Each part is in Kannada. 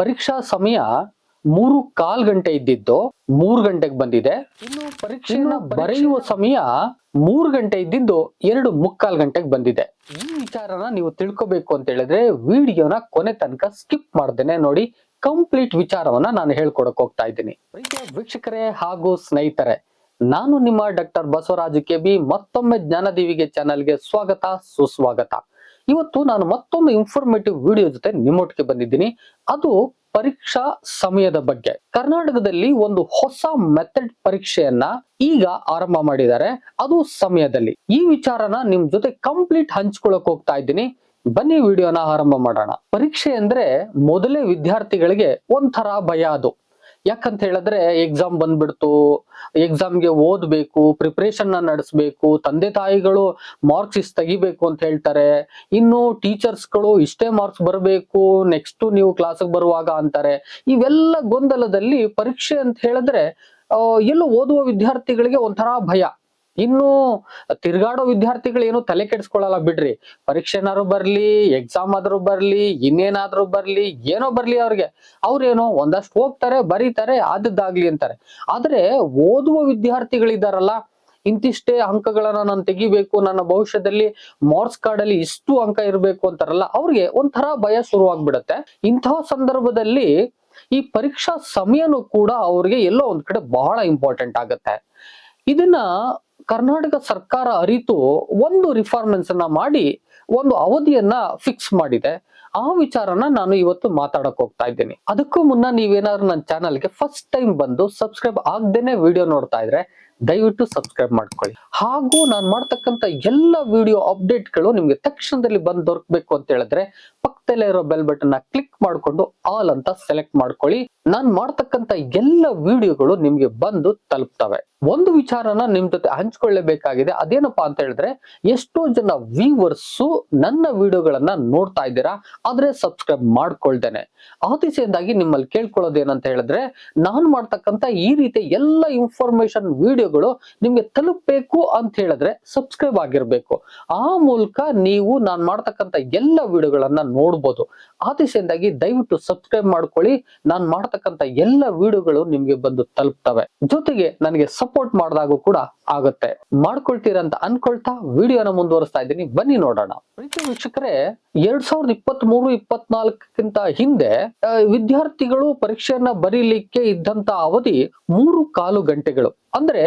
ಪರೀಕ್ಷಾ ಸಮಯ ಮೂರು ಕಾಲ್ ಗಂಟೆ ಇದ್ದಿದ್ದು ಮೂರು ಗಂಟೆಗೆ ಬಂದಿದೆ. ಇನ್ನು ಪರೀಕ್ಷೆಯನ್ನ ಬರೆಯುವ ಸಮಯ ಮೂರು ಗಂಟೆ ಇದ್ದಿದ್ದು ಎರಡು ಮುಕ್ಕಾಲ್ ಗಂಟೆಗೆ ಬಂದಿದೆ. ಈ ವಿಚಾರನ ನೀವು ತಿಳ್ಕೊಬೇಕು ಅಂತ ಹೇಳಿದ್ರೆ ವಿಡಿಯೋನ ಕೊನೆ ತನಕ ಸ್ಕಿಪ್ ಮಾಡ್ದೇನೆ ನೋಡಿ ಕಂಪ್ಲೀಟ್ ವಿಚಾರವನ್ನ ನಾನು ಹೇಳ್ಕೊಡಕ್ ಹೋಗ್ತಾ ಇದ್ದೀನಿ. ವೀಕ್ಷಕರೇ ಹಾಗೂ ಸ್ನೇಹಿತರೆ ನಾನು ನಿಮ್ಮ ಡಾಕ್ಟರ್ ಬಸವರಾಜ ಕೆ ಬಿ ಮತ್ತೊಮ್ಮೆ ಜ್ಞಾನದೀವಿಗೆ ಚಾನಲ್ಗೆ ಸ್ವಾಗತ ಸುಸ್ವಾಗತ. ಇವತ್ತು ನಾನು ಮತ್ತೊಂದು ಇನ್ಫಾರ್ಮೇಟಿವ್ ವಿಡಿಯೋ ಜೊತೆ ನಿಮ್ಮೊಟ್ಟಿಗೆ ಬಂದಿದ್ದೀನಿ. ಅದು ಪರೀಕ್ಷಾ ಸಮಯದ ಬಗ್ಗೆ. ಕರ್ನಾಟಕದಲ್ಲಿ ಒಂದು ಹೊಸ ಮೆಥಡ್ ಪರೀಕ್ಷೆಯನ್ನ ಈಗ ಆರಂಭ ಮಾಡಿದ್ದಾರೆ. ಅದು ಸಮಯದಲ್ಲಿ. ಈ ವಿಚಾರನ ನಿಮ್ ಜೊತೆ ಕಂಪ್ಲೀಟ್ ಹಂಚ್ಕೊಳಕ್ ಹೋಗ್ತಾ ಇದ್ದೀನಿ. ಬನ್ನಿ ವಿಡಿಯೋನ ಆರಂಭ ಮಾಡೋಣ. ಪರೀಕ್ಷೆ ಅಂದ್ರೆ ಮೊದಲೇ ವಿದ್ಯಾರ್ಥಿಗಳಿಗೆ ಒಂಥರ ಭಯ ಅದು. ಯಾಕಂತ ಹೇಳಿದ್ರೆ ಎಕ್ಸಾಮ್ ಬಂದ್ಬಿಡ್ತು ಎಕ್ಸಾಮ್ಗೆ ಓದ್ಬೇಕು ಪ್ರಿಪ್ರೇಷನ್ನ ನಡೆಸಬೇಕು, ತಂದೆ ತಾಯಿಗಳು ಮಾರ್ಕ್ಸ್ ಇಷ್ಟು ತೆಗಿಬೇಕು ಅಂತ ಹೇಳ್ತಾರೆ. ಇನ್ನು ಟೀಚರ್ಸ್ಗಳು ಇಷ್ಟೇ ಮಾರ್ಕ್ಸ್ ಬರಬೇಕು ನೆಕ್ಸ್ಟ್ ನೀವು ಕ್ಲಾಸಿಗೆ ಬರುವಾಗ ಅಂತಾರೆ. ಇವೆಲ್ಲ ಗೊಂದಲದಲ್ಲಿ ಪರೀಕ್ಷೆ ಅಂತ ಹೇಳಿದ್ರೆ ಎಲ್ಲೋ ಓದುವ ವಿದ್ಯಾರ್ಥಿಗಳಿಗೆ ಒಂಥರ ಭಯ. ಇನ್ನು ತಿರ್ಗಾಡೋ ವಿದ್ಯಾರ್ಥಿಗಳು ಏನು ತಲೆ ಕೆಡಿಸ್ಕೊಳ್ಳಲ್ಲ ಬಿಡ್ರಿ. ಪರೀಕ್ಷೆನಾದ್ರು ಬರ್ಲಿ ಎಕ್ಸಾಮ್ ಆದ್ರೂ ಬರ್ಲಿ, ಇನ್ನೇನಾದ್ರೂ ಬರ್ಲಿ, ಏನೋ ಬರ್ಲಿ ಅವ್ರಿಗೆ. ಅವ್ರೇನೋ ಒಂದಷ್ಟು ಹೋಗ್ತಾರೆ, ಬರೀತಾರೆ, ಆದದ್ದಾಗ್ಲಿ ಅಂತಾರೆ. ಆದ್ರೆ ಓದುವ ವಿದ್ಯಾರ್ಥಿಗಳಿದ್ದಾರಲ್ಲ ಇಂತಿಷ್ಟೇ ಅಂಕಗಳನ್ನ ನಾನು ತೆಗಿಬೇಕು, ನನ್ನ ಭವಿಷ್ಯದಲ್ಲಿ ಮಾರ್ಕ್ಸ್ ಕಾರ್ಡ್ ಅಲ್ಲಿ ಇಷ್ಟು ಅಂಕ ಇರಬೇಕು ಅಂತಾರಲ್ಲ, ಅವ್ರಿಗೆ ಒಂಥರ ಭಯ ಶುರುವಾಗ್ಬಿಡತ್ತೆ. ಇಂತಹ ಸಂದರ್ಭದಲ್ಲಿ ಈ ಪರೀಕ್ಷಾ ಸಮಯನೂ ಕೂಡ ಅವ್ರಿಗೆ ಎಲ್ಲೋ ಒಂದ್ ಕಡೆ ಬಹಳ ಇಂಪಾರ್ಟೆಂಟ್ ಆಗತ್ತೆ. ಇದನ್ನ ಕರ್ನಾಟಕ ಸರ್ಕಾರ ಅರಿತು ಒಂದು ರಿಫಾರ್ಮೆನ್ಸ್ ಅನ್ನ ಮಾಡಿ ಒಂದು ಅವಧಿಯನ್ನ ಫಿಕ್ಸ್ ಮಾಡಿದೆ. ಆ ವಿಚಾರನ ನಾನು ಇವತ್ತು ಮಾತಾಡಕ್ ಹೋಗ್ತಾ ಇದ್ದೀನಿ. ಅದಕ್ಕೂ ಮುನ್ನ ನೀವೇನಾದ್ರು ನನ್ನ ಚಾನಲ್ಗೆ ಫಸ್ಟ್ ಟೈಮ್ ಬಂದು ಸಬ್ಸ್ಕ್ರೈಬ್ ಆಗ್ದೇನೆ ವಿಡಿಯೋ ನೋಡ್ತಾ ಇದ್ರೆ ದಯವಿಟ್ಟು ಸಬ್ಸ್ಕ್ರೈಬ್ ಮಾಡ್ಕೊಳ್ಳಿ. ಹಾಗೂ ನಾನು ಮಾಡ್ತಕ್ಕಂಥ ಎಲ್ಲ ವಿಡಿಯೋ ಅಪ್ಡೇಟ್ಗಳು ನಿಮ್ಗೆ ತಕ್ಷಣದಲ್ಲಿ ಬಂದು ದೊರಕಬೇಕು ಅಂತ ಹೇಳಿದ್ರೆ ಪಕ್ಕದಲ್ಲೇ ಇರೋ ಬೆಲ್ ಬಟನ್ ಕ್ಲಿಕ್ ಮಾಡ್ಕೊಂಡು ಆಲ್ ಅಂತ ಸೆಲೆಕ್ಟ್ ಮಾಡ್ಕೊಳ್ಳಿ. ನಾನ್ ಮಾಡ್ತಕ್ಕಂತ ಎಲ್ಲ ವಿಡಿಯೋಗಳು ನಿಮ್ಗೆ ಬಂದು ತಲುಪ್ತವೆ. ಒಂದು ವಿಚಾರನ ನಿಮ್ ಜೊತೆ ಹಂಚ್ಕೊಳ್ಳೇಬೇಕಾಗಿದೆ. ಅದೇನಪ್ಪಾ ಅಂತ ಹೇಳಿದ್ರೆ, ಎಷ್ಟೋ ಜನ ವ್ಯೂವರ್ಸ್ ನನ್ನ ವಿಡಿಯೋಗಳನ್ನ ನೋಡ್ತಾ ಇದ್ದೀರಾ, ಆದ್ರೆ ಸಬ್ಸ್ಕ್ರೈಬ್ ಮಾಡ್ಕೊಳ್ತೇನೆ ದಿಸೆಯಿಂದಾಗಿ ನಿಮ್ಮಲ್ಲಿ ಕೇಳ್ಕೊಳ್ಳೋದು ಏನಂತ ಹೇಳಿದ್ರೆ, ನಾನು ಮಾಡ್ತಕ್ಕಂತ ಈ ರೀತಿ ಎಲ್ಲ ಇನ್ಫಾರ್ಮೇಶನ್ ವಿಡಿಯೋಗಳು ನಿಮ್ಗೆ ತಲುಪಬೇಕು ಅಂತ ಹೇಳಿದ್ರೆ ಸಬ್ಸ್ಕ್ರೈಬ್ ಆಗಿರ್ಬೇಕು. ಆ ಮೂಲಕ ನೀವು ನಾನು ಮಾಡ್ತಕ್ಕಂತ ಎಲ್ಲ ವಿಡಿಯೋಗಳನ್ನ ನೋಡ್ಬೋದು. ಆ ದಿಸೆಯಿಂದಾಗಿ ದಯವಿಟ್ಟು ಸಬ್ಸ್ಕ್ರೈಬ್ ಮಾಡ್ಕೊಳ್ಳಿ. ನಾನು ಮಾಡ್ತಕ್ಕಂತ ಎಲ್ಲ ವಿಡಿಯೋಗಳು ನಿಮ್ಗೆ ಬಂದು ತಲುಪ್ತವೆ. ಜೊತೆಗೆ ನನಗೆ ಸಪೋರ್ಟ್ ಮಾಡಿದಾಗೂ ಕೂಡ ಆಗುತ್ತೆ. ಮಾಡ್ಕೊಳ್ತೀರಾ ಅಂತ ಅನ್ಕೊಳ್ತಾ ವಿಡಿಯೋನ ಮುಂದುವರಿಸ್ತಾ ಇದ್ದೀನಿ. ಬನ್ನಿ ನೋಡೋಣ. ಪ್ರೀತಿ ವೀಕ್ಷಕರೇ, ಎರಡ್ ಸಾವಿರದ ಇಪ್ಪತ್ತ್ ಮೂರು ಇಪ್ಪತ್ನಾಲ್ಕಕ್ಕಿಂತ ಹಿಂದೆ ವಿದ್ಯಾರ್ಥಿಗಳು ಪರೀಕ್ಷೆಯನ್ನ ಬರೀಲಿಕ್ಕೆ ಇದ್ದಂತ ಅವಧಿ ಮೂರು ಕಾಲು ಗಂಟೆಗಳು. ಅಂದ್ರೆ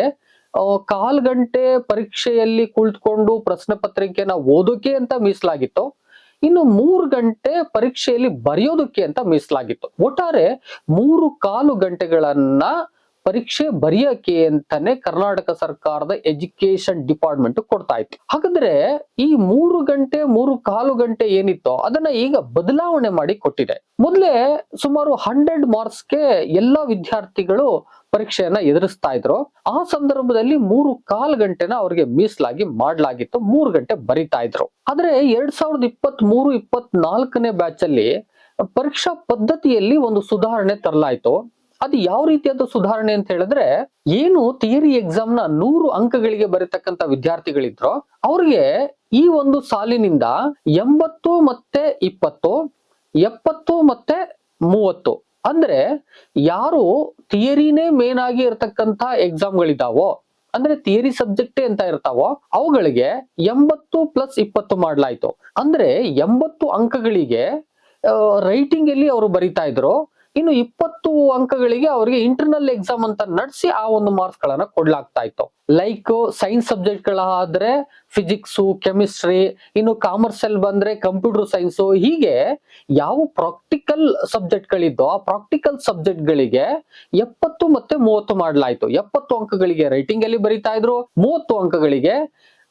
ಕಾಲ್ ಗಂಟೆ ಪರೀಕ್ಷೆಯಲ್ಲಿ ಕುಳಿತುಕೊಂಡು ಪ್ರಶ್ನೆ ಪತ್ರಿಕೆನ ಓದೋಕೆ ಅಂತ ಮೀಸಲಾಗಿತ್ತು. ಇನ್ನು ಮೂರು ಗಂಟೆ ಪರೀಕ್ಷೆಯಲ್ಲಿ ಬರೆಯೋದಕ್ಕೆ ಅಂತ ಮೀಸಲಾಗಿತ್ತು. ಒಟ್ಟಾರೆ ಮೂರು ಕಾಲು ಗಂಟೆಗಳನ್ನ ಪರೀಕ್ಷೆ ಬರೆಯಕ್ಕೆ ಅಂತಾನೆ ಕರ್ನಾಟಕ ಸರ್ಕಾರದ ಎಜುಕೇಶನ್ ಡಿಪಾರ್ಟ್ಮೆಂಟ್ ಕೊಡ್ತಾ ಇತ್ತು. ಹಾಗಾದ್ರೆ ಈ ಮೂರು ಗಂಟೆ, ಮೂರು ಕಾಲು ಗಂಟೆ ಏನಿತ್ತೋ ಅದನ್ನ ಈಗ ಬದಲಾವಣೆ ಮಾಡಿ ಕೊಟ್ಟಿದೆ. ಮೊದಲೇ ಸುಮಾರು ಹಂಡ್ರೆಡ್ ಮಾರ್ಕ್ಸ್ಗೆ ಎಲ್ಲಾ ವಿದ್ಯಾರ್ಥಿಗಳು ಪರೀಕ್ಷೆಯನ್ನ ಎದುರಿಸ್ತಾ ಇದ್ರು. ಆ ಸಂದರ್ಭದಲ್ಲಿ ಮೂರು ಕಾಲ್ ಗಂಟೆನ ಅವ್ರಿಗೆ ಮೀಸಲಾಗಿ ಮಾಡ್ಲಾಗಿತ್ತು. ಮೂರು ಗಂಟೆ ಬರಿತಾ ಇದ್ರು. ಆದ್ರೆ ಎರಡ್ ಸಾವಿರದ ಇಪ್ಪತ್ತ್ ಮೂರು ಇಪ್ಪತ್ನಾಲ್ಕನೇ ಬ್ಯಾಚ್ ಅಲ್ಲಿ ಪರೀಕ್ಷಾ ಪದ್ಧತಿಯಲ್ಲಿ ಒಂದು ಸುಧಾರಣೆ ತರಲಾಯ್ತು. ಅದು ಯಾವ ರೀತಿಯಾದ ಸುಧಾರಣೆ ಅಂತ ಹೇಳಿದ್ರೆ, ಏನು ಥಿಯರಿ ಎಕ್ಸಾಮ್ನ ನೂರು ಅಂಕಗಳಿಗೆ ಬರೀತಕ್ಕಂತ ವಿದ್ಯಾರ್ಥಿಗಳಿದ್ರು, ಅವ್ರಿಗೆ ಈ ಒಂದು ಸಾಲಿನಿಂದ ಎಂಬತ್ತು ಮತ್ತೆ ಇಪ್ಪತ್ತು, ಎಪ್ಪತ್ತು ಮತ್ತೆ ಮೂವತ್ತು, ಅಂದ್ರೆ ಯಾರು ಥಿಯರಿನೇ ಮೇನ್ ಆಗಿ ಇರತಕ್ಕಂತ ಎಕ್ಸಾಮ್ಗಳಿದಾವೋ ಅಂದ್ರೆ ಥಿಯರಿ ಸಬ್ಜೆಕ್ಟ್ ಅಂತ ಇರ್ತಾವೋ, ಅವುಗಳಿಗೆ ಎಂಬತ್ತು ಪ್ಲಸ್ ಇಪ್ಪತ್ತು ಮಾಡ್ಲಾಯ್ತು. ಅಂದ್ರೆ ಎಂಬತ್ತು ಅಂಕಗಳಿಗೆ ರೈಟಿಂಗ್ ಅಲ್ಲಿ ಅವರು ಬರಿತಾ ಇದ್ರು. ಇನ್ನು ಇಪ್ಪತ್ತು ಅಂಕಗಳಿಗೆ ಅವರಿಗೆ ಇಂಟರ್ನಲ್ ಎಕ್ಸಾಮ್ ಅಂತ ನಡೆಸಿ ಆ ಒಂದು ಮಾರ್ಕ್ಸ್ ಗಳನ್ನ ಕೊಡ್ಲಾಗ್ತಾ ಇತ್ತು. ಲೈಕ್ ಸೈನ್ಸ್ ಸಬ್ಜೆಕ್ಟ್ ಗಳಾದ್ರೆ ಫಿಸಿಕ್ಸ್ ಕೆಮಿಸ್ಟ್ರಿ ಇನ್ನು ಕಾಮರ್ಸ್ ಅಲ್ಲಿ ಬಂದ್ರೆ ಕಂಪ್ಯೂಟರ್ ಸೈನ್ಸ್ ಹೀಗೆ ಯಾವ ಪ್ರಾಕ್ಟಿಕಲ್ ಸಬ್ಜೆಕ್ಟ್ ಗಳಿದ್ದೋ ಆ ಪ್ರಾಕ್ಟಿಕಲ್ ಸಬ್ಜೆಕ್ಟ್ ಗಳಿಗೆ ಎಪ್ಪತ್ತು ಮತ್ತೆ ಮೂವತ್ತು ಮಾಡ್ಲಾಯ್ತು. ಎಪ್ಪತ್ತು ಅಂಕಗಳಿಗೆ ರೈಟಿಂಗ್ ಅಲ್ಲಿ ಬರಿತಾ ಇದ್ರು, ಮೂವತ್ತು ಅಂಕಗಳಿಗೆ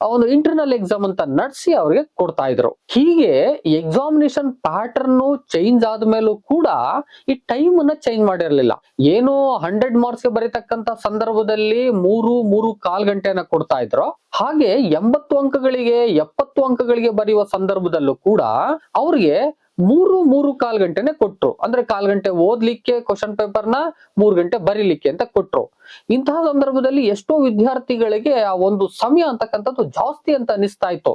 ಒಂದು ಇಂಟರ್ನಲ್ ಎಕ್ಸಾಮ್ ಅಂತ ನಡೆಸಿ ಅವ್ರಿಗೆ ಕೊಡ್ತಾ ಇದ್ರು. ಹೀಗೆ ಎಕ್ಸಾಮಿನೇಷನ್ ಪ್ಯಾಟರ್ನ್ ಚೇಂಜ್ ಆದ್ಮೇಲೂ ಕೂಡ ಈ ಟೈಮ್ ಅನ್ನ ಚೇಂಜ್ ಮಾಡಿರ್ಲಿಲ್ಲ. ಏನು ಹಂಡ್ರೆಡ್ ಮಾರ್ಕ್ಸ್ಗೆ ಬರೀತಕ್ಕಂತ ಸಂದರ್ಭದಲ್ಲಿ ಮೂರು ಮೂರು ಕಾಲ್ ಗಂಟೆನ ಕೊಡ್ತಾ ಇದ್ರು. ಹಾಗೆ ಎಂಬತ್ತು ಅಂಕಗಳಿಗೆ, ಎಪ್ಪತ್ತು ಅಂಕಗಳಿಗೆ ಬರೆಯುವ ಸಂದರ್ಭದಲ್ಲೂ ಕೂಡ ಅವ್ರಿಗೆ ಮೂರು ಮೂರು ಕಾಲ್ ಗಂಟೆನೆ ಕೊಟ್ರು. ಅಂದ್ರೆ ಕಾಲ್ ಗಂಟೆ ಓದ್ಲಿಕ್ಕೆ ಕ್ವಶನ್ ಪೇಪರ್ನ, ಮೂರ್ ಗಂಟೆ ಬರೀಲಿಕ್ಕೆ ಅಂತ ಕೊಟ್ರು. ಇಂತಹ ಸಂದರ್ಭದಲ್ಲಿ ಎಷ್ಟೋ ವಿದ್ಯಾರ್ಥಿಗಳಿಗೆ ಆ ಒಂದು ಸಮಯ ಅಂತಕ್ಕಂಥದ್ದು ಜಾಸ್ತಿ ಅಂತ ಅನಿಸ್ತಾ ಇತ್ತು.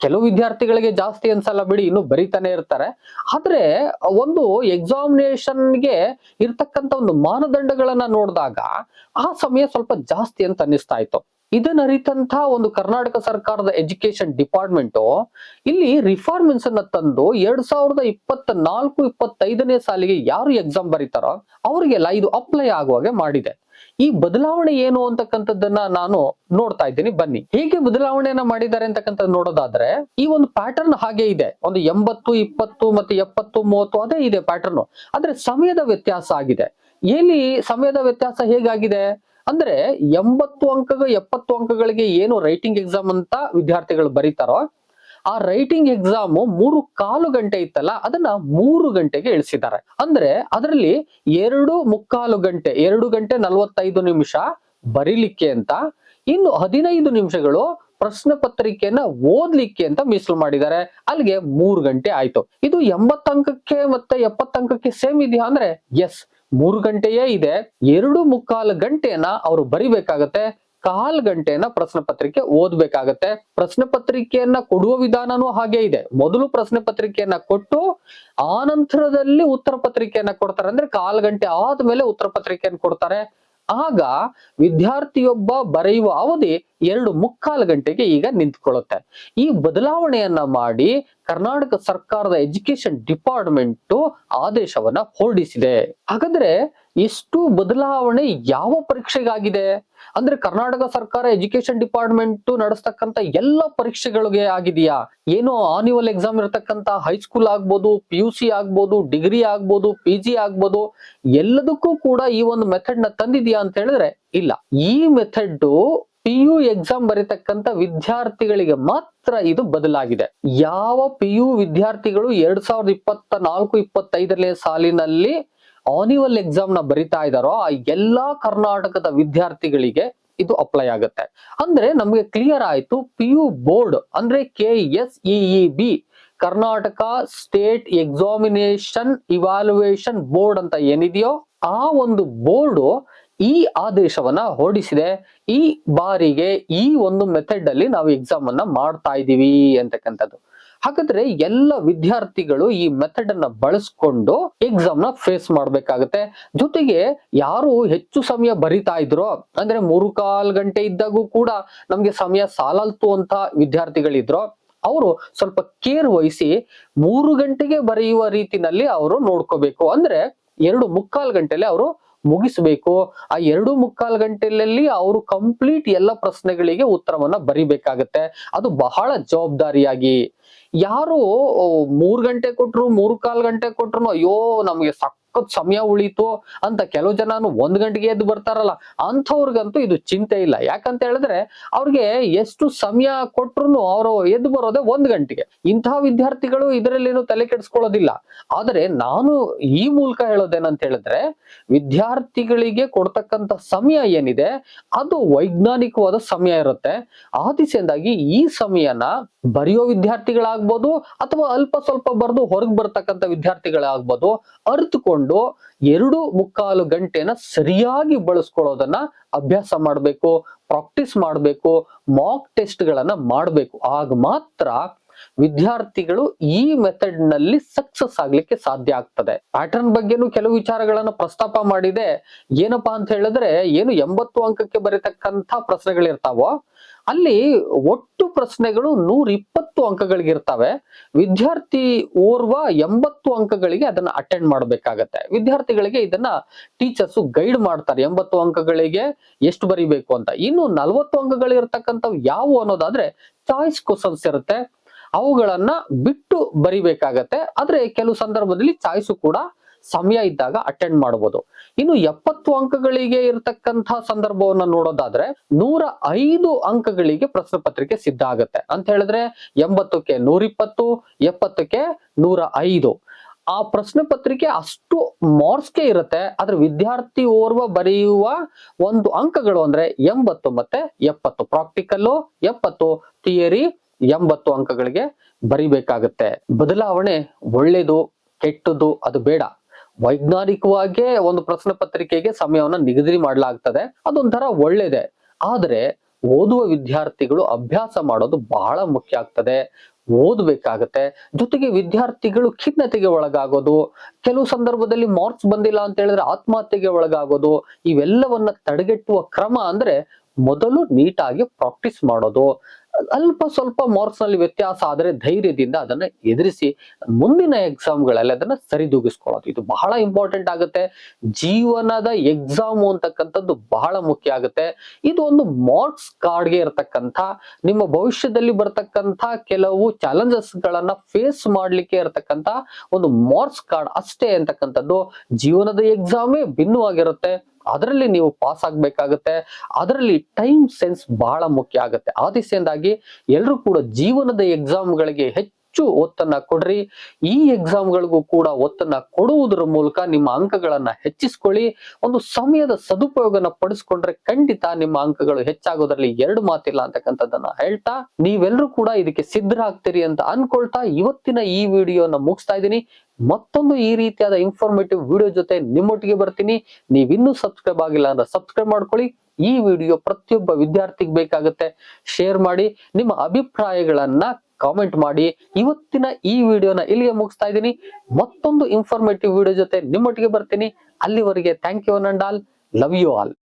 ಕೆಲವು ವಿದ್ಯಾರ್ಥಿಗಳಿಗೆ ಜಾಸ್ತಿ ಅನ್ಸಲ್ಲ ಬಿಡಿ, ಇನ್ನು ಬರಿತಾನೆ ಇರ್ತಾರೆ. ಆದ್ರೆ ಒಂದು ಎಕ್ಸಾಮಿನೇಷನ್ಗೆ ಇರ್ತಕ್ಕಂಥ ಒಂದು ಮಾನದಂಡಗಳನ್ನ ನೋಡಿದಾಗ ಆ ಸಮಯ ಸ್ವಲ್ಪ ಜಾಸ್ತಿ ಅಂತ ಅನ್ನಿಸ್ತಾ ಇತ್ತು. ಇದನ್ನ ಅರಿತಂತ ಒಂದು ಕರ್ನಾಟಕ ಸರ್ಕಾರದ ಎಜುಕೇಶನ್ ಡಿಪಾರ್ಟ್ಮೆಂಟ್, ಇಲ್ಲಿ ರಿಫಾರ್ಮೆನ್ಸ್ ಅನ್ನ ತಂದು ಎರಡ್ ಸಾವಿರದ ಇಪ್ಪತ್ತ ನಾಲ್ಕು ಇಪ್ಪತ್ತೈದನೇ ಸಾಲಿಗೆ ಯಾರು ಎಕ್ಸಾಮ್ ಬರೀತಾರೋ ಅವರಿಗೆಲ್ಲ ಇದು ಅಪ್ಲೈ ಆಗುವಾಗೆ ಮಾಡಿದೆ. ಈ ಬದಲಾವಣೆ ಏನು ಅಂತಕ್ಕಂಥದ್ದನ್ನ ನಾನು ನೋಡ್ತಾ ಇದ್ದೀನಿ. ಬನ್ನಿ. ಹೇಗೆ ಬದಲಾವಣೆಯನ್ನ ಮಾಡಿದ್ದಾರೆ ಅಂತಕ್ಕಂಥದ್ದು ನೋಡೋದಾದ್ರೆ, ಈ ಒಂದು ಪ್ಯಾಟರ್ನ್ ಹಾಗೆ ಇದೆ. ಒಂದು ಎಂಬತ್ತು, ಇಪ್ಪತ್ತು ಮತ್ತೆ ಎಪ್ಪತ್ತು, ಮೂವತ್ತು ಅದೇ ಇದೆ ಪ್ಯಾಟರ್ನ್ ಆದ್ರೆ ಸಮಯದ ವ್ಯತ್ಯಾಸ ಆಗಿದೆ. ಎಲ್ಲಿ ಸಮಯದ ವ್ಯತ್ಯಾಸ ಹೇಗಾಗಿದೆ? ಅಂದ್ರೆ ಎಂಬತ್ತು ಅಂಕಗ, ಎಪ್ಪತ್ತು ಅಂಕಗಳಿಗೆ ಏನು ರೈಟಿಂಗ್ ಎಕ್ಸಾಮ್ ಅಂತ ವಿದ್ಯಾರ್ಥಿಗಳು ಬರೀತಾರೋ, ಆ ರೈಟಿಂಗ್ ಎಕ್ಸಾಮ್ ಮೂರು ಕಾಲು ಗಂಟೆ ಇತ್ತಲ್ಲ, ಅದನ್ನ ಮೂರು ಗಂಟೆಗೆ ಇಳಿಸಿದ್ದಾರೆ ಅಂದ್ರೆ ಅದರಲ್ಲಿ ಎರಡು ಮುಕ್ಕಾಲು ಗಂಟೆ, ಎರಡು ಗಂಟೆ ನಲವತ್ತೈದು ನಿಮಿಷ ಬರೀಲಿಕ್ಕೆ ಅಂತ, ಇನ್ನು ಹದಿನೈದು ನಿಮಿಷಗಳು ಪ್ರಶ್ನೆ ಪತ್ರಿಕೆಯನ್ನ ಓದ್ಲಿಕ್ಕೆ ಅಂತ ಮೀಸಲು ಮಾಡಿದ್ದಾರೆ. ಅಲ್ಲಿಗೆ ಮೂರು ಗಂಟೆ ಆಯ್ತು. ಇದು ಎಂಬತ್ತಂಕಕ್ಕೆ ಮತ್ತೆ ಎಪ್ಪತ್ತಂಕಕ್ಕೆ ಸೇಮ್ ಇದೆಯಾ ಅಂದ್ರೆ? ಎಸ್ ಮೂರು ಗಂಟೆಯೇ ಇದೆ. ಎರಡು ಮುಕ್ಕಾಲು ಗಂಟೆಯನ್ನ ಅವರು ಬರಿಬೇಕಾಗತ್ತೆ. ಕಾಲ್ ಗಂಟೆಯನ್ನ ಪ್ರಶ್ನೆ ಪತ್ರಿಕೆ ಓದ್ಬೇಕಾಗತ್ತೆ. ಪ್ರಶ್ನೆ ಪತ್ರಿಕೆಯನ್ನ ಕೊಡುವ ವಿಧಾನನೂ ಹಾಗೆ ಇದೆ. ಮೊದಲು ಪ್ರಶ್ನೆ ಪತ್ರಿಕೆಯನ್ನ ಕೊಟ್ಟು ಆ ನಂತರದಲ್ಲಿ ಉತ್ತರ ಪತ್ರಿಕೆಯನ್ನ ಕೊಡ್ತಾರೆ. ಅಂದ್ರೆ ಕಾಲ್ ಗಂಟೆ ಆದ್ಮೇಲೆ ಉತ್ತರ ಪತ್ರಿಕೆಯನ್ನು ಕೊಡ್ತಾರೆ. ಆಗ ವಿದ್ಯಾರ್ಥಿಯೊಬ್ಬ ಬರೆಯುವ ಅವಧಿ ಎರಡು ಮುಕ್ಕಾಲು ಗಂಟೆಗೆ ಈಗ ನಿಂತ್ಕೊಳ್ಳುತ್ತೆ. ಈ ಬದಲಾವಣೆಯನ್ನ ಮಾಡಿ ಕರ್ನಾಟಕ ಸರ್ಕಾರದ ಎಜುಕೇಶನ್ ಡಿಪಾರ್ಟ್ಮೆಂಟ್ ಆದೇಶವನ್ನ ಹೊರಡಿಸಿದೆ. ಹಾಗಾದ್ರೆ ಎಷ್ಟು ಬದಲಾವಣೆ ಯಾವ ಪರೀಕ್ಷೆಗಾಗಿದೆ? ಅಂದ್ರೆ ಕರ್ನಾಟಕ ಸರ್ಕಾರ ಎಜುಕೇಶನ್ ಡಿಪಾರ್ಟ್ಮೆಂಟ್ ನಡೆಸ್ತಕ್ಕಂತ ಎಲ್ಲ ಪರೀಕ್ಷೆಗಳಿಗೆ ಆಗಿದೆಯಾ? ಏನೋ ಆನ್ಯುವಲ್ ಎಕ್ಸಾಮ್ ಇರತಕ್ಕಂತ ಹೈಸ್ಕೂಲ್ ಆಗ್ಬೋದು ಪಿ ಯು ಸಿ ಆಗ್ಬೋದು ಡಿಗ್ರಿ ಆಗ್ಬೋದು ಪಿ ಜಿ ಆಗ್ಬೋದು, ಎಲ್ಲದಕ್ಕೂ ಕೂಡ ಈ ಒಂದು ಮೆಥಡ್ನ ತಂದಿದ್ಯಾ ಅಂತ ಹೇಳಿದ್ರೆ ಇಲ್ಲ. ಈ ಮೆಥಡ್ ಪಿ ಯು ಎಕ್ಸಾಮ್ ಬರೀತಕ್ಕಂತ ವಿದ್ಯಾರ್ಥಿಗಳಿಗೆ ಮಾತ್ರ ಇದು ಬದಲಾಗಿದೆ. ಯಾವ ಪಿ ಯು ವಿದ್ಯಾರ್ಥಿಗಳು ಎರಡ್ ಸಾವಿರದ ಇಪ್ಪತ್ತ ನಾಲ್ಕು ಇಪ್ಪತ್ತೈದನೇ ಸಾಲಿನಲ್ಲಿ ಆನ್ಯುವಲ್ ಎಕ್ಸಾಮ್ನ ಬರಿತಾ ಇದಾರೋ ಆ ಎಲ್ಲಾ ಕರ್ನಾಟಕದ ವಿದ್ಯಾರ್ಥಿಗಳಿಗೆ ಇದು ಅಪ್ಲೈ ಆಗುತ್ತೆ. ಅಂದ್ರೆ ನಮಗೆ ಕ್ಲಿಯರ್ ಆಯ್ತು ಪಿ ಯು ಬೋರ್ಡ್ ಅಂದ್ರೆ K S E E B Karnataka state examination evaluation board ಅಂತ ಏನಿದೆಯೋ, ಆ ಒಂದು ಬೋರ್ಡ್ ಈ ಆದೇಶವನ್ನ ಹೊರಡಿಸಿದೆ. ಈ ಬಾರಿಗೆ ಈ ಒಂದು ಮೆಥಡ್ ಅಲ್ಲಿ ನಾವು ಎಕ್ಸಾಮ್ ಅನ್ನ ಮಾಡ್ತಾ ಇದೀವಿ ಅಂತಕ್ಕಂಥದ್ದು. ಹಾಗಾದ್ರೆ ಎಲ್ಲ ವಿದ್ಯಾರ್ಥಿಗಳು ಈ ಮೆಥಡ್ ಅನ್ನ ಬಳಸ್ಕೊಂಡು ಎಕ್ಸಾಮ್ನ ಫೇಸ್ ಮಾಡ್ಬೇಕಾಗತ್ತೆ. ಜೊತೆಗೆ ಯಾರು ಹೆಚ್ಚು ಸಮಯ ಬರಿತಾ ಇದ್ರೋ, ಅಂದ್ರೆ ಮೂರು ಕಾಲ್ ಗಂಟೆ ಇದ್ದಾಗೂ ಕೂಡ ನಮ್ಗೆ ಸಮಯ ಸಾಲಲ್ತು ಅಂತ ವಿದ್ಯಾರ್ಥಿಗಳಿದ್ರೋ, ಅವರು ಸ್ವಲ್ಪ ಕೇರ್ ವಹಿಸಿ ಮೂರು ಗಂಟೆಗೆ ಬರೆಯುವ ರೀತಿನಲ್ಲಿ ಅವರು ನೋಡ್ಕೋಬೇಕು. ಅಂದ್ರೆ ಎರಡು ಮುಕ್ಕಾಲ್ ಗಂಟೆಲಿ ಅವರು ಮುಗಿಸ್ಬೇಕು, ಆ ಎರಡು ಮುಕ್ಕಾಲ್ ಗಂಟೆಯಲ್ಲಿ ಅವರು ಕಂಪ್ಲೀಟ್ ಎಲ್ಲ ಪ್ರಶ್ನೆಗಳಿಗೆ ಉತ್ತರವನ್ನ ಬರಿಬೇಕಾಗತ್ತೆ. ಅದು ಬಹಳ ಜವಾಬ್ದಾರಿಯಾಗಿ. ಯಾರು ಮೂರ್ ಗಂಟೆ ಕೊಟ್ರು, ಮೂರು ಕಾಲ್ ಗಂಟೆ ಕೊಟ್ರು ಅಯ್ಯೋ, ನಮ್ಗೆ ಸಖತ್ ಸಮಯ ಉಳಿತು ಅಂತ ಕೆಲವು ಜನ ಒಂದ್ ಗಂಟೆಗೆ ಎದ್ದು ಬರ್ತಾರಲ್ಲ, ಅಂಥವ್ರಿಗಂತೂ ಇದು ಚಿಂತೆ ಇಲ್ಲ. ಯಾಕಂತ ಹೇಳಿದ್ರೆ ಅವ್ರಿಗೆ ಎಷ್ಟು ಸಮಯ ಕೊಟ್ರು ಅವರು ಎದ್ದು ಬರೋದೇ ಒಂದ್ ಗಂಟೆಗೆ. ಇಂತಹ ವಿದ್ಯಾರ್ಥಿಗಳು ಇದರಲ್ಲೇನು ತಲೆ ಕೆಡಿಸ್ಕೊಳ್ಳೋದಿಲ್ಲ. ಆದರೆ ನಾನು ಈ ಮೂಲಕ ಹೇಳೋದೇನಂತ ಹೇಳಿದ್ರೆ, ವಿದ್ಯಾರ್ಥಿಗಳಿಗೆ ಕೊಡ್ತಕ್ಕಂತ ಸಮಯ ಏನಿದೆ, ಅದು ವೈಜ್ಞಾನಿಕವಾದ ಸಮಯ ಇರುತ್ತೆ. ಆ ದಿಸೆಯಿಂದಾಗಿ ಈ ಸಮಯನ ಬರೆಯೋ ವಿದ್ಯಾರ್ಥಿಗಳಾಗ್ಬೋದು ಅಥವಾ ಅಲ್ಪ ಸ್ವಲ್ಪ ಬರೆದು ಹೊರಗೆ ಬರ್ತಕ್ಕಂಥ ವಿದ್ಯಾರ್ಥಿಗಳಾಗ್ಬೋದು ಅರಿತುಕೊಂಡು ಎರಡು ಮುಕ್ಕಾಲು ಗಂಟೆನ ಸರಿಯಾಗಿ ಬಳಸ್ಕೊಳ್ಳೋದನ್ನ ಅಭ್ಯಾಸ ಮಾಡಬೇಕು, ಪ್ರಾಕ್ಟೀಸ್ ಮಾಡಬೇಕು ಮಾಕ್ ಟೆಸ್ಟ್ ಗಳನ್ನ ಮಾಡಬೇಕು. ಆಗ ಮಾತ್ರ ವಿದ್ಯಾರ್ಥಿಗಳು ಈ ಮೆಥಡ್ನಲ್ಲಿ ಸಕ್ಸಸ್ ಆಗ್ಲಿಕ್ಕೆ ಸಾಧ್ಯ ಆಗ್ತದೆ. ಪ್ಯಾಟರ್ನ್ ಬಗ್ಗೆನು ಕೆಲವು ವಿಚಾರಗಳನ್ನ ಪ್ರಸ್ತಾಪ ಮಾಡಿದೆ. ಏನಪ್ಪಾ ಅಂತ ಹೇಳಿದ್ರೆ, ಏನು ಎಂಬತ್ತು ಅಂಕಕ್ಕೆ ಬರೀತಕ್ಕಂಥ ಪ್ರಶ್ನೆಗಳಿರ್ತಾವೋ ಅಲ್ಲಿ ಒಟ್ಟು ಪ್ರಶ್ನೆಗಳು ನೂರ ಇಪ್ಪತ್ತು ಅಂಕಗಳಿಗೆ ಇರ್ತವೆ. ವಿದ್ಯಾರ್ಥಿ ಓರ್ವ ಎಂಬತ್ತು ಅಂಕಗಳಿಗೆ ಅದನ್ನ ಅಟೆಂಡ್ ಮಾಡಬೇಕಾಗತ್ತೆ. ವಿದ್ಯಾರ್ಥಿಗಳಿಗೆ ಇದನ್ನ ಟೀಚರ್ಸ್ ಗೈಡ್ ಮಾಡ್ತಾರೆ. ಎಂಬತ್ತು ಅಂಕಗಳಿಗೆ ಎಷ್ಟು ಬರಿಬೇಕು ಅಂತ. ಇನ್ನು ನಲವತ್ತು ಅಂಕಗಳು ಇರ್ತಕ್ಕಂಥವು ಯಾವುವು ಅನ್ನೋದಾದ್ರೆ ಚಾಯ್ಸ್ ಕ್ವಶನ್ಸ್ ಇರುತ್ತೆ. ಅವುಗಳನ್ನ ಬಿಟ್ಟು ಬರಿಬೇಕಾಗತ್ತೆ. ಆದ್ರೆ ಕೆಲವು ಸಂದರ್ಭದಲ್ಲಿ ಚಾಯ್ಸು ಕೂಡ ಸಮಯ ಇದ್ದಾಗ ಅಟೆಂಡ್ ಮಾಡಬಹುದು ಇನ್ನು ಎಪ್ಪತ್ತು ಅಂಕಗಳಿಗೆ ಇರತಕ್ಕಂತಹ ಸಂದರ್ಭವನ್ನ ನೋಡೋದಾದ್ರೆ ನೂರ ಐದು ಅಂಕಗಳಿಗೆ ಪ್ರಶ್ನೆ ಪತ್ರಿಕೆ ಸಿದ್ಧ ಆಗುತ್ತೆ. ಅಂತ ಹೇಳಿದ್ರೆ ಎಂಬತ್ತಕ್ಕೆ ನೂರಿಪ್ಪತ್ತು, ಎಪ್ಪತ್ತಕ್ಕೆ ನೂರ ಐದು. ಆ ಪ್ರಶ್ನೆ ಪತ್ರಿಕೆ ಅಷ್ಟು ಮಾರ್ಕ್ಸ್ಗೆ ಇರುತ್ತೆ, ಆದ್ರೆ ವಿದ್ಯಾರ್ಥಿ ಓರ್ವ ಬರೆಯುವ ಒಂದು ಅಂಕಗಳು ಅಂದ್ರೆ ಎಂಬತ್ತು ಮತ್ತೆ ಎಪ್ಪತ್ತು. ಪ್ರಾಕ್ಟಿಕಲ್ಲು ಎಪ್ಪತ್ತು, ಥಿಯರಿ ಎಂಬತ್ತು ಅಂಕಗಳಿಗೆ ಬರಿಬೇಕಾಗತ್ತೆ. ಬದಲಾವಣೆ ಒಳ್ಳೇದು, ಕೆಟ್ಟದ್ದು ಅದು ಬೇಡ. ವೈಜ್ಞಾನಿಕವಾಗೇ ಒಂದು ಪ್ರಶ್ನೆ ಪತ್ರಿಕೆಗೆ ಸಮಯವನ್ನ ನಿಗದಿ ಮಾಡಲಾಗ್ತದೆ. ಅದೊಂಥರ ಒಳ್ಳೇದೆ. ಆದ್ರೆ ಓದುವ ವಿದ್ಯಾರ್ಥಿಗಳು ಅಭ್ಯಾಸ ಮಾಡೋದು ಬಹಳ ಮುಖ್ಯ ಆಗ್ತದೆ. ಓದ್ಬೇಕಾಗತ್ತೆ. ಜೊತೆಗೆ ವಿದ್ಯಾರ್ಥಿಗಳು ಖಿನ್ನತೆಗೆ ಒಳಗಾಗೋದು, ಕೆಲವು ಸಂದರ್ಭದಲ್ಲಿ ಮಾರ್ಕ್ಸ್ ಬಂದಿಲ್ಲ ಅಂತ ಹೇಳಿದ್ರೆ ಆತ್ಮಹತ್ಯೆಗೆ ಒಳಗಾಗೋದು, ಇವೆಲ್ಲವನ್ನ ತಡೆಗಟ್ಟುವ ಕ್ರಮ ಅಂದ್ರೆ ಮೊದಲು ನೀಟಾಗಿ ಪ್ರಾಕ್ಟೀಸ್ ಮಾಡೋದು. ಅಲ್ಪ ಸ್ವಲ್ಪ ಮಾರ್ಕ್ಸ್ನಲ್ಲಿ ವ್ಯತ್ಯಾಸ ಆದರೆ ಧೈರ್ಯದಿಂದ ಅದನ್ನ ಎದುರಿಸಿ ಮುಂದಿನ ಎಕ್ಸಾಮ್ಗಳಲ್ಲಿ ಅದನ್ನ ಸರಿದೂಗಿಸ್ಕೊಳ್ಳೋದು. ಇದು ಬಹಳ ಇಂಪಾರ್ಟೆಂಟ್ ಆಗುತ್ತೆ. ಜೀವನದ ಎಕ್ಸಾಮ್ ಅಂತಕ್ಕಂಥದ್ದು ಬಹಳ ಮುಖ್ಯ ಆಗುತ್ತೆ. ಇದು ಒಂದು ಮಾರ್ಕ್ಸ್ ಕಾರ್ಡ್ಗೆ ಇರತಕ್ಕಂಥ, ನಿಮ್ಮ ಭವಿಷ್ಯದಲ್ಲಿ ಬರ್ತಕ್ಕಂಥ ಕೆಲವು ಚಾಲೆಂಜಸ್ ಗಳನ್ನ ಫೇಸ್ ಮಾಡ್ಲಿಕ್ಕೆ ಇರತಕ್ಕಂಥ ಒಂದು ಮಾರ್ಕ್ಸ್ ಕಾರ್ಡ್ ಅಷ್ಟೇ ಅಂತಕ್ಕಂಥದ್ದು ಜೀವನದ ಎಕ್ಸಾಮೇ ಭಿನ್ನವಾಗಿರುತ್ತೆ. ಅದರಲ್ಲಿ ನೀವು ಪಾಸ್ ಆಗ್ಬೇಕಾಗತ್ತೆ. ಅದರಲ್ಲಿ ಟೈಮ್ ಸೆನ್ಸ್ ಬಹಳ ಮುಖ್ಯ ಆಗುತ್ತೆ. ಆ ದಿಸೆಯಿಂದಾಗಿ ಎಲ್ಲರೂ ಕೂಡ ಜೀವನದ ಎಕ್ಸಾಮ್ಗಳಿಗೆ ಹೆಚ್ಚು ಒತ್ತನ್ನ ಕೊಡ್ರಿ. ಈ ಎಕ್ಸಾಮ್ಗಳಿಗೂ ಕೂಡ ಒತ್ತನ್ನ ಕೊಡುವುದರ ಮೂಲಕ ನಿಮ್ಮ ಅಂಕಗಳನ್ನ ಹೆಚ್ಚಿಸ್ಕೊಳ್ಳಿ. ಒಂದು ಸಮಯದ ಸದುಪಯೋಗನ ಪಡಿಸ್ಕೊಂಡ್ರೆ ಖಂಡಿತ ನಿಮ್ಮ ಅಂಕಗಳು ಹೆಚ್ಚಾಗೋದ್ರಲ್ಲಿ ಎರಡು ಮಾತಿಲ್ಲ ಅಂತಕ್ಕಂಥದ್ದನ್ನ ಹೇಳ್ತಾ ನೀವೆಲ್ಲರೂ ಕೂಡ ಇದಕ್ಕೆ ಸಿದ್ಧರಾಗ್ತೀರಿ ಅಂತ ಅನ್ಕೊಳ್ತಾ ಇವತ್ತಿನ ಈ ವಿಡಿಯೋನ ಮುಗಿಸ್ತಾ ಇದ್ದೀನಿ. ಮತ್ತೊಂದು ಈ ರೀತಿಯಾದ ಇನ್ಫಾರ್ಮೇಟಿವ್ ವಿಡಿಯೋ ಜೊತೆ ನಿಮ್ಮೊಟ್ಟಿಗೆ ಬರ್ತೀನಿ. ನೀವಿನ್ನೂ ಸಬ್ಸ್ಕ್ರೈಬ್ ಆಗಿಲ್ಲ ಅಂದ್ರೆ ಸಬ್ಸ್ಕ್ರೈಬ್ ಮಾಡ್ಕೊಳ್ಳಿ. ಈ ವಿಡಿಯೋ ಪ್ರತಿಯೊಬ್ಬ ವಿದ್ಯಾರ್ಥಿಗೆ ಬೇಕಾಗುತ್ತೆ. ಶೇರ್ ಮಾಡಿ, ನಿಮ್ಮ ಅಭಿಪ್ರಾಯಗಳನ್ನ ಕಾಮೆಂಟ್ ಮಾಡಿ. ಇವತ್ತಿನ ಈ ವಿಡಿಯೋನ ಇಲ್ಲಿಗೆ ಮುಗಿಸ್ತಾ ಇದ್ದೀನಿ. ಮತ್ತೊಂದು ಇನ್ಫಾರ್ಮೇಟಿವ್ ವಿಡಿಯೋ ಜೊತೆ ನಿಮ್ಮೊಟ್ಟಿಗೆ ಬರ್ತೀನಿ. ಅಲ್ಲಿವರೆಗೆ thank you all love you all